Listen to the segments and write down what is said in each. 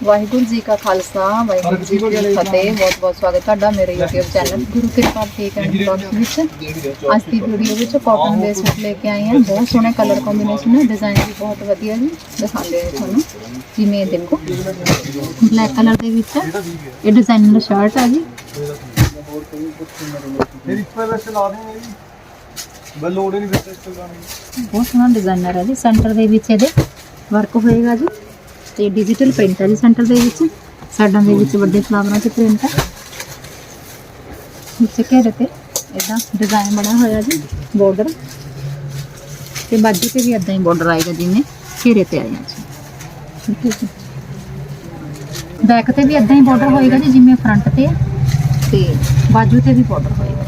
ਵਾਹਿਗੁਰੂ ਜੀ ਕਾ ਖਾਲਸਾ ਵਾਹਿਗੁਰੂ ਜੀ ਕੀ ਫਤਿਹ ਬਹੁਤ ਬਹੁਤ ਸਵਾਗਤ ਤੁਹਾਡਾ ਮੇਰੇ YouTube ਚੈਨਲ ਗੁਰੂ ਕਿਰਪਾ ਕੇਕ ਐਂਡ ਬਲੌਗਸ ਵਿੱਚ। ਅੱਜ ਦੀ ਵੀਡੀਓ ਵਿੱਚ ਕਾਟਨ ਦੇ ਸੂਟ ਲੈ ਕੇ ਆਏ ਹਾਂ ਬਹੁਤ ਸੋਹਣੇ ਕਲਰ ਕੰਬੀਨੇਸ਼ਨ ਹੈ ਡਿਜ਼ਾਈਨ ਵੀ ਬਹੁਤ ਵਧੀਆ ਜੀ ਦਿਖਾਉਂਦੇ ਹਾਂ ਤੁਹਾਨੂੰ। ਜਿਵੇਂ ਦੇਖੋ ਬਲੈਕ ਕਲਰ ਦੇ ਵਿੱਚ ਇਹ ਡਿਜ਼ਾਈਨਰ ਸ਼ਰਟ ਆ ਜੀ। ਫਿਰ ਇਸ ਪਰ ਚਲਾ ਦੇਂਗੇ ਜੀ। ਬਲ ਲੋੜ ਹੀ ਨਹੀਂ ਫਿਰ ਬਹੁਤ ਸੋਹਣਾ ਡਿਜ਼ਾਈਨਰ ਹੈ ਜੀ ਸੈਂਟਰ ਦੇ ਵਿੱਚ ਇਹਦੇ ਵਰਕ ਹੋਏਗਾ ਜੀ। ਤੇ ਡਿਜੀਟਲ ਪ੍ਰਿੰਟ ਹੈ ਜੀ ਸੈਂਟਰ ਦੇ ਵਿੱਚ। ਸਾਈਡਾਂ ਦੇ ਵਿੱਚ ਵੱਡੇ ਫਲਾਵਰਾਂ 'ਚ ਪ੍ਰਿੰਟ ਹੈ। ਨੀਚੇ ਘੇਰੇ ਤੇ ਇਦਾਂ ਡਿਜ਼ਾਈਨ ਬਣਿਆ ਹੋਇਆ ਜੀ ਬਾਰਡਰ ਤੇ ਬਾਜੂ ਤੇ ਵੀ ਇਦਾਂ ਹੀ ਬਾਰਡਰ ਆਏਗਾ ਜਿਵੇਂ ਘੇਰੇ ਤੇ ਆਇਆ ਜੀ। ਠੀਕ ਹੈ ਜੀ। ਬੈਕ ਤੇ ਵੀ ਇਦਾਂ ਹੀ ਬਾਰਡਰ ਹੋਏਗਾ ਜੀ ਜਿਵੇਂ ਫਰੰਟ ਤੇ ਹੈ ਤੇ ਬਾਜੂ ਤੇ ਵੀ ਬਾਰਡਰ ਹੋਏਗਾ।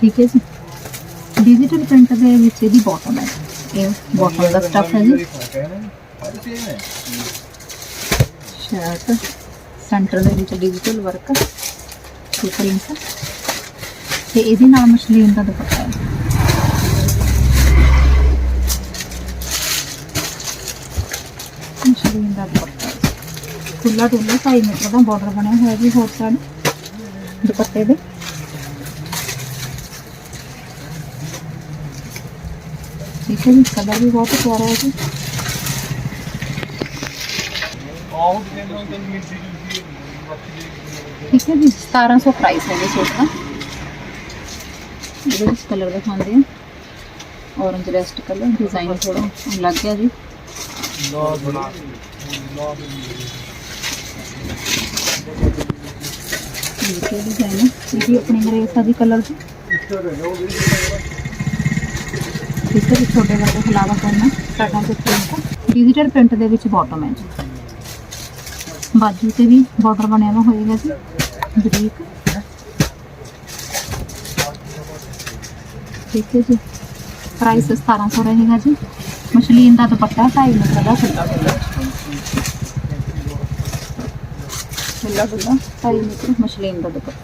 ਠੀਕ ਹੈ ਜੀ। ਡਿਜੀਟਲ ਪ੍ਰਿੰਟ ਦੇ ਵਿੱਚ ਇਹਦੀ ਬਾਟਮ ਹੈ। ਇਹ ਬਾਟਮ ਦਾ ਸਟਫ ਹੈ ਜੀ ਸ਼ਰਟ ਸੈਂਟਰ ਦੇ ਵਿੱਚ ਡਿਜੀਟਲ ਵਰਕ ਤੇ ਤੇ ਇਹਦੇ ਨਾਲ ਮਸ਼ਲੀਨ ਦਾ ਦੁਪੱਟਾ ਹੈ ਮਸ਼ਲੀਨ ਦਾ ਦੁਪੱਟਾ ਖੁੱਲਾ ਡੁੱਲਾ 2.5 ਮੀਟਰ ਦਾ ਬਾਰਡਰ ਬਣਿਆ ਹੋਇਆ ਜੀ ਹੋਰ ਸਾਈਡ ਦੁਪੱਟੇ ਦੇ ਠੀਕ ਹੈ ਜੀ ਕਲਰ ਵੀ ਬਹੁਤ ਪਿਆਰਾ ਹੈ ਜੀ ਆਉਂ ਦੇ ਨੂੰ ਤਾਂ ਮਿਰਚੀ ਜੀ ਠੀਕ ਹੈ ਜੀ 1700 ਪ੍ਰਾਈਸ ਹੈ ਜੀ ਸੂਟ ਦਾ ਇਹਦੇ ਵਿੱਚ ਕਲਰ ਦਿਖਾਉਂਦੇ ਆ ਔਰੰਜ ਰੈਸਟ ਕਲਰ ਡਿਜ਼ਾਈਨ ਥੋੜਾ ਅਲੱਗ ਹੈ ਜੀ ਨਾ ਬਣਾ ਨਾ ਇਹ ਕੀ ਡਿਜ਼ਾਈਨ ਹੈ ਇਹ ਵੀ ਆਪਣੀ ਗ੍ਰੇਸ ਆ ਜੀ ਕਲਰ ਦੀ ਇੱਧਰ ਹੈ ਠੀਕ ਹੈ ਛੋਟੇ ਵੱਡੇ ਫਲਾਵਰ ਕਰਨਾ, ਸਾਡਾ ਤੇ। ਪ੍ਰਿੰਟ ਡਿਜੀਟਲ ਪ੍ਰਿੰਟ ਦੇ ਵਿੱਚ ਬਾਟਮ ਹੈ ਜੀ। ਬਾਜੂ ਤੇ ਵੀ ਬਾਰਡਰ ਬਣਿਆ ਹੋਇਆ ਹੋਏਗਾ ਜੀ। ਬਰੀਕ। ਠੀਕ ਹੈ ਜੀ। ਪ੍ਰਾਈਸ 1700 ਰਹੇਗਾ ਜੀ। ਮਸ਼ਲੀਨ ਦਾ ਦੁਪੱਟਾ 2.5 ਮੀਟਰ ਦਾ ਖੁੱਲਾ ਖੁੱਲਾ ਖੁੱਲਾ ਖੁੱਲਾ 2.5 ਮੀਟਰ ਮਸ਼ਲੀਨ ਦਾ ਦੁਪੱਟਾ।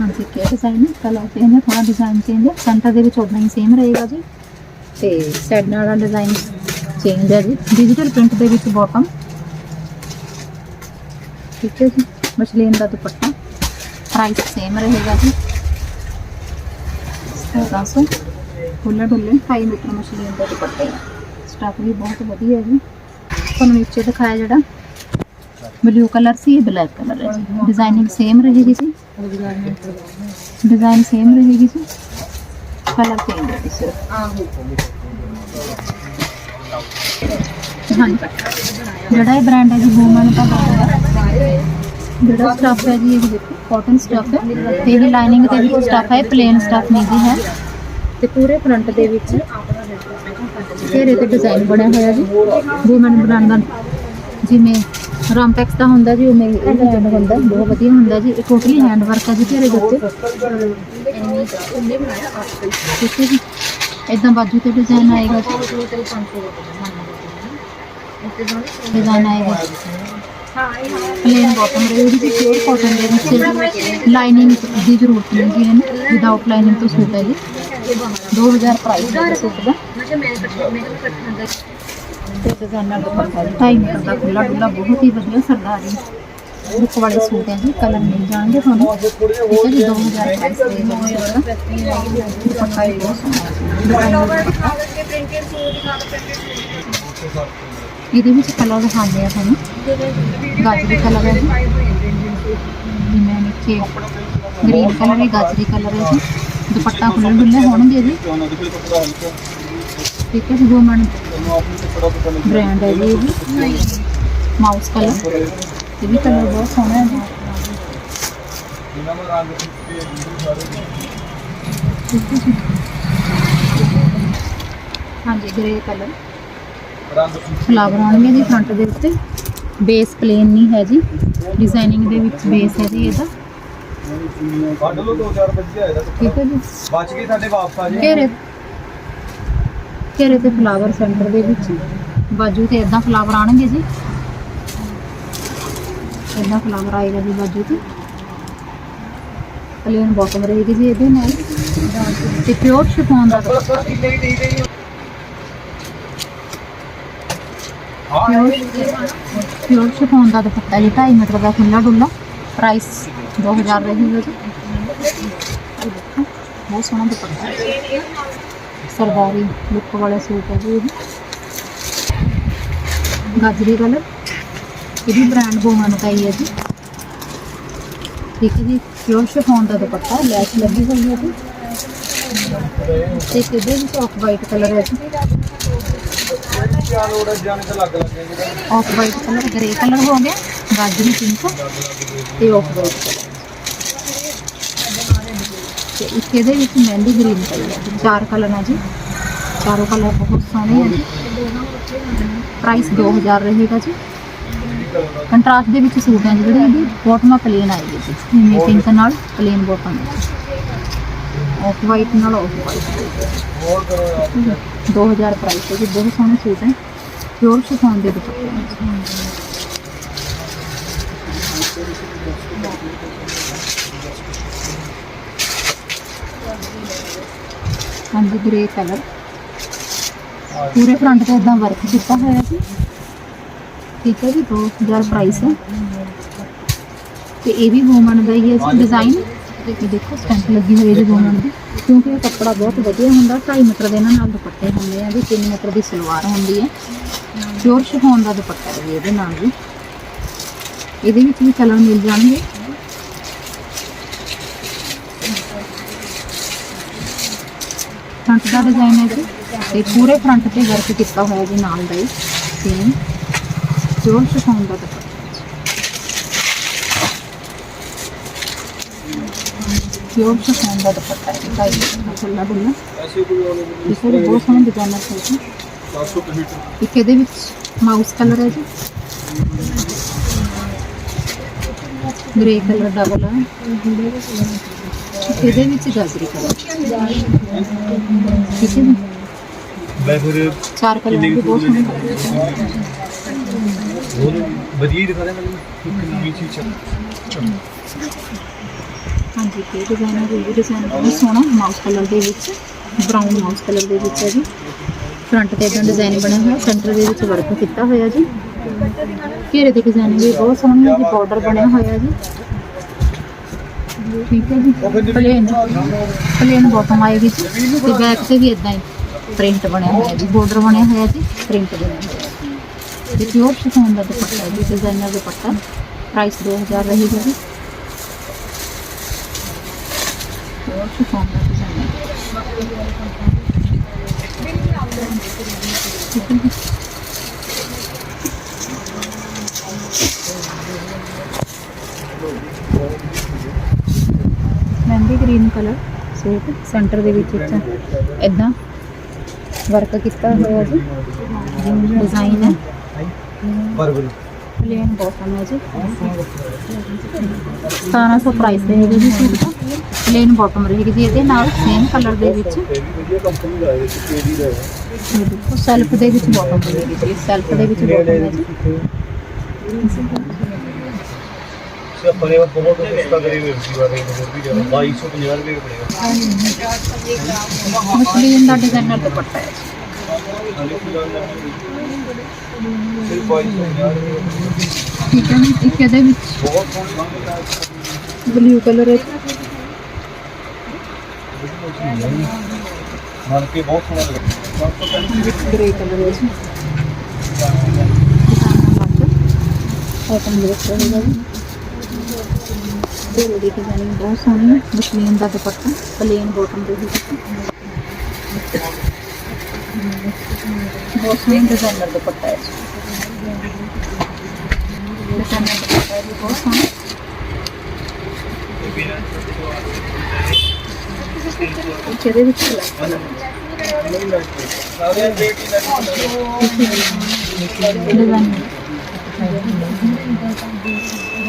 ਹਾਂਜੀ ਕੀ ਡਿਜ਼ਾਈਨ ਹੈ ਕਲਰ ਚੇਂਜ ਹੈ ਥੋੜਾ ਡਿਜ਼ਾਈਨ ਚੇਂਜ ਹੈ ਸੈਂਟਰ ਦੇ ਵਿੱਚ ਉਦਾਂ ਹੀ ਸੇਮ ਰਹੇਗਾ ਜੀ। ਤੇ ਸਾਈਡ ਵਾਲਾ ਦਾ ਡਿਜ਼ਾਈਨ ਚੇਂਜ ਹੈ ਜੀ। ਡਿਜੀਟਲ ਪ੍ਰਿੰਟ ਦੇ ਵਿੱਚ ਬਾਟਮ ਠੀਕ ਹੈ ਜੀ। ਮਸ਼ਲੀਨ ਦਾ ਦੁਪੱਟਾ। ਪ੍ਰਾਈਸ ਸੇਮ ਰਹੇਗਾ ਜੀ। 1700 ਖੁੱਲਾ ਡੁੱਲੇ 2.5 ਮੀਟਰ ਮਸ਼ਲੀਨ ਦਾ ਦੁਪੱਟਾ ਹੈ ਸਟਾਫ ਵੀ ਬਹੁਤ ਵਧੀਆ ਹੈ ਜੀ। ਤੁਹਾਨੂੰ ਨੀਚੇ ਦਿਖਾਇਆ ਜਿਹੜਾ ਬਲੂ ਕਲਰ ਸੀ ਇਹ ਬਲੈਕ ਕਲਰ ਹੈ ਜੀ ਡਿਜ਼ਾਈਨਿੰਗ ਸੇਮ ਰਹੇਗੀ ਜੀ ਡਿਜ਼ਾਈਨ ਸੇਮ ਰਹੇਗੀ ਜੀ ਕਲਰ ਚੇਂਜ ਹੈ ਜੀ ਸਿਰਫ ਹਾਂਜੀ ਜਿਹੜਾ ਇਹ ਬ੍ਰਾਂਡ ਹੈ ਜੀ ਵੂਮਨ ਦਾ ਬ੍ਰਾਂਡ ਹੈ ਜਿਹੜਾ ਸਟਫ ਹੈ ਜੀ ਇਹ ਦੇਖੋ ਕਾਟਨ ਸਟਫ ਹੈ ਤੇ ਇਹ ਲਾਈਨਿੰਗ ਦੇ ਵਿੱਚ ਸਟਫ ਹੈ ਪਲੇਨ ਸਟਫ ਨਹੀਂ ਜੀ ਹੈ ਤੇ ਪੂਰੇ ਫਰੰਟ ਦੇ ਵਿੱਚ ਘੇਰੇ ਤੇ ਡਿਜ਼ਾਈਨ ਬਣਿਆ ਹੋਇਆ ਜੀ ਵੂਮਨ ਬ੍ਰਾਂਡ ਦਾ ਜਿਵੇਂ ਰਾਮਟੈਕਸ ਦਾ ਹੁੰਦਾ ਜੀ ਉਵੇਂ ਇਹ ਡਿਜ਼ਾਈਨ ਹੁੰਦਾ ਬਹੁਤ ਵਧੀਆ ਹੁੰਦਾ ਜੀ ਇਹ ਟੋਟਲੀ ਹੈਂਡ ਵਰਕ ਹੈ ਜੀ ਘੇਰੇ ਦੇ ਉੱਤੇ ਠੀਕ ਹੈ ਜੀ ਇਦਾਂ ਬਾਜੂ ਤੇ ਡਿਜ਼ਾਈਨ ਆਏਗਾ ਜੀ ਡਿਜ਼ਾਈਨ ਆਏਗਾ ਪਲੇਨ ਬਾਟਮ ਰਹੇਗੀ ਜੀ ਪਿਓਰ ਕਾਟਨ ਦੇ ਵਿੱਚ ਲਾਈਨਿੰਗ ਦੀ ਜ਼ਰੂਰਤ ਨਹੀਂ ਜੀ ਇਹਨੂੰ ਵਿਦਆਊਟ ਲਾਈਨਿੰਗ ਤੋਂ ਸੂਟ ਹੈ ਜੀ 2000 ਪ੍ਰਾਈਸ ਹੈ ਸੂਟ ਦਾ ਤੇ ਡਿਜ਼ਾਈਨਰ ਦੁਪੱਟਾ ਜੀ 2.5 ਦਾ ਖੁੱਲਾ ਡੁੱਲਾ ਬਹੁਤ ਹੀ ਵਧੀਆ ਸਰਦਾਰੀ ਲੁੱਕ ਵਾਲੇ ਸੂਟ ਹੈ ਜੀ ਕਲਰ ਮਿਲ ਜਾਣਗੇ ਤੁਹਾਨੂੰ। ਠੀਕ ਹੈ ਜੀ 2000 ਪ੍ਰਾਈਸ ਦੇ ਵਿੱਚ ਦੁਪੱਟਾ ਹੀ ਬਹੁਤ ਸੋਹਣਾ ਇਹਦੇ ਵਿੱਚ ਕਲਰ ਦਿਖਾਉਂਦੇ ਆ ਤੁਹਾਨੂੰ। ਗਾਜਰੀ ਕਲਰ ਹੈ ਜੀ। ਜਿਵੇਂ ਨੀਚੇ ਗ੍ਰੀਨ ਕਲਰ ਹੈ ਗਾਜਰੀ ਕਲਰ ਹੈ ਜੀ। ਦੁਪੱਟਾ ਖੁੱਲੇ ਡੁੱਲੇ ਹੋਣਗੇ ਜੀ। ਦੇ ਠੀਕ ਹੈ ਜੀ ਵੂਮਨ ਬ੍ਰਾਂਡ ਹੈ ਜੀ ਇਹ ਵੀ। ਮਾਊਸ ਕਲਰ ਇਹ ਵੀ ਕਲਰ ਬਹੁਤ ਸੋਹਣਾ ਹੈ ਜੀ। ਹਾਂਜੀ ਗ੍ਰੇ ਕਲਰ ਫਲਾਵਰ ਆਉਣਗੇ ਜੀ ਫਰੰਟ ਦੇ ਉੱਤੇ। ਬੇਸ ਪਲੇਨ ਨਹੀਂ ਹੈ ਜੀ। ਡਿਜ਼ਾਈਨਿੰਗ ਦੇ ਵਿੱਚ ਬੇਸ ਹੈ ਜੀ ਇਹਦਾ। ਕੱਢ ਲਓ 2000 ਵਧੀਆ ਇਹਦਾ ਠੀਕ ਹੈ ਜੀ। ਬਚ ਗਏ ਸਾਡੇ ਵਾਪਸ ਆ ਜੀ ਘੇਰੇ ਘੇਰੇ ਤੇ ਫਲਾਵਰ ਸੈਂਟਰ ਦੇ ਵਿੱਚ ਬਾਜੂ ਤੇ ਇਦਾਂ ਫਲਾਵਰ ਆਣਗੇ ਜੀ ਇਦਾਂ ਫਲਾਵਰ ਆਏਗਾ ਜੀ ਬਾਜੂ ਤੇ ਪਲੇਨ ਬਾਟਮ ਰਹੇਗੀ ਜੀ ਇਹਦੇ ਨਾਲ ਤੇ ਪਿਓਰ ਸ਼ਿਫੋਨ ਦਾ ਦੁਪੱਟਾ ਪਿਓਰ ਪਿਓਰ ਸ਼ਿਫੋਨ ਦਾ ਦੁਪੱਟਾ ਜੀ 2.5 ਮੀਟਰ ਦਾ ਖੁੱਲਾ ਡੁੱਲਾ ਪ੍ਰਾਈਸ 2000 ਰਹੇਗਾ ਜੀ ਇਹ ਦੇਖੋ ਬਹੁਤ ਸੋਹਣਾ ਦੁਪੱਟਾ ਹੈ। ਸਰਦਾਰੀ ਲੁੱਕ ਵਾਲਾ ਸੂਟ ਹੈ ਜੀ ਇਹ। ਗਾਜਰੀ ਕਲਰ। ਇਹਦੀ ਬ੍ਰਾਂਡ ਬੋਮਨ ਕਾਈ ਹੈ ਜੀ। ਠੀਕ ਹੈ ਜੀ ਪਿਓਰ ਸ਼ਿਫੋਨ ਦਾ ਦੁਪੱਟਾ ਲੈਸ ਲੱਗੀ ਹੋਈ ਹੈ ਜੀ। ਤੇ ਇਹਦੇ ਵਿੱਚ ਆਫ ਵਾਈਟ ਕਲਰ ਹੈ ਜੀ। ਚਾਰ off white colour grey colour ਹੋ ਗਿਆ, ਗਾਜਰੀ ਪਿੰਕ ਤੇ ਆਫ ਵਾਈਟ ਤੇ ਇੱਕ ਇਹਦੇ ਵਿੱਚ ਮਹਿੰਦੀ ਗ੍ਰੀਨ ਕਲਰ ਹੈ ਜੀ। ਚਾਰ ਕਲਰ ਹੈ ਜੀ ਚਾਰੋਂ ਕਲਰ ਬਹੁਤ ਸੋਹਣੇ ਹੈ ਜੀ ਪ੍ਰਾਈਸ 2000 ਰਹੇਗਾ ਜੀ ਕੰਟਰਾਸਟ ਦੇ ਵਿੱਚ ਸੂਟ ਹੈ ਜੀ ਜਿਹੜੇ ਇਹਦੀ ਬੋਟਮ ਪਲੇਨ ਆਏਗੀ ਜੀ ਜਿਵੇਂ ਪਿੰਕ ਨਾਲ ਪਲੇਨ ਬੋਟਮ ਆਫ ਵਾਈਟ ਨਾਲ ਆਫ ਵਾਈਟ ਹੋਰ ਕਰੋ ਯਾਰ 2000 ਪ੍ਰਾਈਸ ਹੈ ਜੀ ਬਹੁਤ ਸੋਹਣੇ ਸੂਟ ਹੈ ਪਿਓਰ ਸ਼ਿਫੋਨ ਦੇ ਦੁਪੱਟੇ ਹੈ ਹਾਂਜੀ ਗ੍ਰੇ ਕਲਰ ਪੂਰੇ ਫਰੰਟ ਤੇ ਇਦਾਂ ਵਰਕ ਕੀਤਾ ਹੋਇਆ ਜੀ ਠੀਕ ਹੈ ਜੀ 2000 ਪ੍ਰਾਈਸ ਹੈ ਤੇ ਇਹ ਵੀ ਵੂਮਨ ਦਾ ਹੀ ਹੈ ਜੀ ਡਿਜ਼ਾਈਨ ਇਹ ਦੇਖੋ ਸਟੈਂਪ ਲੱਗੀ ਹੋਈ ਹੈ ਵੂਮਨ ਦੀ। ਕਿਉਂਕਿ ਇਹ ਕੱਪੜਾ ਬਹੁਤ ਵਧੀਆ ਹੁੰਦਾ 2.5 ਮੀਟਰ ਦੇ ਇਹਨਾਂ ਨਾਲ ਦੁਪੱਟੇ ਹੁੰਦੇ ਆ ਜੀ 3 ਮੀਟਰ ਦੀ ਸਲਵਾਰ ਹੁੰਦੀ ਹੈ। ਪਿਓਰ ਸ਼ਿਫੋਨ ਦਾ ਦੁਪੱਟਾ ਹੈ ਜੀ ਇਹਦੇ ਨਾਲ ਵੀ ਇਹਦੇ ਵਿੱਚ ਵੀ ਕਲਰ ਮਿਲ ਜਾਣਗੇ। ਫਰੰਟ ਦਾ ਡਿਜ਼ਾਈਨ ਹੈ ਜੀ ਤੇ ਪੂਰੇ ਫਰੰਟ ਤੇ ਵਰਕ ਕੀਤਾ ਹੋਇਆ ਜੀ ਨਾਲ ਦਾ ਹੀ ਸੇਮ ਪਿਓਰ ਸ਼ਿਫੋਨ ਦਾ ਦੁਪੱਟਾ ਹੈ ਜੀ। ਪਿਓਰ ਸ਼ਿਫੋਨ ਦਾ ਦੁਪੱਟਾ ਹੈ ਜੀ ਭਾਈ ਖੁੱਲਾ ਡੁੱਲਾ ਐਸੇ ਕੋਈ ਵਾਲੇ ਨਹੀਂ ਇਸ ਵਿੱਚ ਬਹੁਤ ਸੋਹਣੇ ਡਿਜ਼ਾਈਨਰ ਹੈ ਜੀ 700 ਮੀਟਰ ਇੱਕ ਇਹਦੇ ਵਿੱਚ ਮਾਊਸ ਕਲਰ ਹੈ ਜੀ ਗ੍ਰੇ ਕਲਰ ਡਬਲ ਹੈ ਇੱਕ ਇਹਦੇ ਵਿੱਚ ਗਾਜਰੀ ਕਲਰ ਠੀਕ ਹੈ ਜੀ ਮੈਂ ਫਿਰ ਚਾਰ ਕਲਰ ਕਿੰਨੇ ਵੀ ਬਹੁਤ ਕੁ ਸੋਹਣੇ ਲੱਗਦੇ ਨੇ। ਉਹ ਵਧੀਆ ਹੀ ਦਿਖਾ ਰਿਹਾ ਮੈਨੂੰ। ਇੱਕ ਨਵੀਂ ਚੀਜ਼ ਚ ਹਾਂਜੀ ਤੇ ਡਿਜ਼ਾਈਨ ਹੈ ਇਹ ਡਿਜ਼ਾਈਨ ਬਹੁਤ ਸੋਹਣਾ ਮਾਊਸ ਕਲਰ ਦੇ ਵਿੱਚ। ਬ੍ਰਾਊਨ ਮਾਊਸ ਕਲਰ ਦੇ ਵਿੱਚ ਹੈ ਜੀ। ਫਰੰਟ ਤੇ ਇਦਾਂ ਡਿਜ਼ਾਈਨ ਬਣਿਆ ਹੋਇਆ ਸੈਂਟਰ ਦੇ ਵਿੱਚ ਵਰਕ ਕੀਤਾ ਹੋਇਆ ਜੀ। ਘੇਰੇ ਡਿਜ਼ਾਈਨ ਵੀ ਬਹੁਤ ਸੋਹਣੀ ਹੈ ਜੀ ਬਾਰਡਰ ਬਣਿਆ ਹੋਇਆ ਜੀ। ਠੀਕ ਹੈ ਜੀ ਪਲੇਨ ਪਲੇਨ ਬਾਟਮ ਆਏਗੀ ਜੀ ਤੇ ਬੈਕ ਤੇ ਵੀ ਇਦਾਂ ਹੀ ਪ੍ਰਿੰਟ ਬਣਿਆ ਹੋਇਆ ਜੀ ਬਾਰਡਰ ਬਣਿਆ ਹੋਇਆ ਜੀ ਪ੍ਰਿੰਟ ਬਣਿਆ ਹੋਇਆ ਤੇ ਪਿਓਰ ਸ਼ਿਫੋਨ ਦਾ ਦੁਪੱਟਾ ਹੈ ਜੀ ਡਿਜ਼ਾਈਨਰ ਦੁਪੱਟਾ ਪ੍ਰਾਈਸ 2000 ਰਹੇਗਾ ਜੀ ਪਿਓਰ ਸ਼ਿਫੋਨ ਦਾ ਡਿਜ਼ਾਈਨ ਠੀਕ ਹੈ ਜੀ ਮਹਿੰਦੀ ਗ੍ਰੀਨ ਕਲਰ ਸੂਟ ਸੈਂਟਰ ਦੇ ਵਿੱਚ ਇੱਥੇ ਇਦਾਂ ਵਰਕ ਕੀਤਾ ਹੋਇਆ ਜੀ। ਡਿਜ਼ਾਈਨ ਹੈ। ਬਰਬਰੀ ਪਲੇਨ ਬਾਟਮ ਹੈ ਜੀ। 1700 ਪ੍ਰਾਈਸ ਰਹੇਗਾ ਜੀ ਸੂਟ ਦਾ ਪਲੇਨ ਬਾਟਮ ਰਹੇਗੀ ਜੀ ਇਹਦੇ ਨਾਲ ਸੇਮ ਕਲਰ ਦੇ ਵਿੱਚ। ਦੇਖੋ ਸੈਲਫ ਦੇ ਵਿੱਚ ਬਾਟਮ ਰਹੇਗੀ ਜੀ। ਸੈਲਫ ਦੇ ਵਿੱਚ ਬਾਟਮ ਹੈ ਜੀ। ਸੇ ਆਪਣੇ ਵਾ ਬਹੁਤ ਸਸਤਾ ਕਰੀ ਹੋਈ ਸੀ ਵਾਰੇ ਹੋਰ ਵੀ ਜ਼ਿਆਦਾ 2250 ਰੁਪਏ ਪੜੇਗਾ ਮਸਲੀਨ ਦਾ ਡਿਜ਼ਾਈਨਰ ਦੁਪੱਟਾ ਹੈ। ਸਿਰਫ 2250 ਰੁਪਏ ਠੀਕ ਹੈ ਜੀ ਇੱਕ ਇਹਦੇ ਵਿੱਚ ਬਹੁਤ ਸੋਹਣਾ ਬਲੂ ਕਲਰ ਹੈ। ਮਨ ਕੇ ਬਹੁਤ ਸੋਹਣਾ ਲੱਗਦਾ ਗ੍ਰੇ ਕਲਰ ਹੈ ਜੀ। ਕਾਟਨ ਦੇ ਵਿੱਚ ਰਹੇਗਾ ਜੀ। ਤੇ ਉਹਦੀ ਡਿਜ਼ਾਈਨਿੰਗ ਬਹੁਤ ਸੋਹਣੀ ਹੈ ਮਸਲੀਨ ਦਾ ਦੁਪੱਟਾ ਪਲੇਨ ਬਾਟਮ ਦੇ ਵਿੱਚ ਬਹੁਤ ਸੋਹਣਾ ਡਿਜ਼ਾਈਨਰ ਦੁਪੱਟਾ ਹੈ ਡਿਜ਼ਾਈਨਰ ਦੁਪੱਟਾ ਹੈ ਜੀ ਬਹੁਤ ਸੋਹਣਾ ਇੱਕ ਇਹਦੇ ਵਿੱਚ black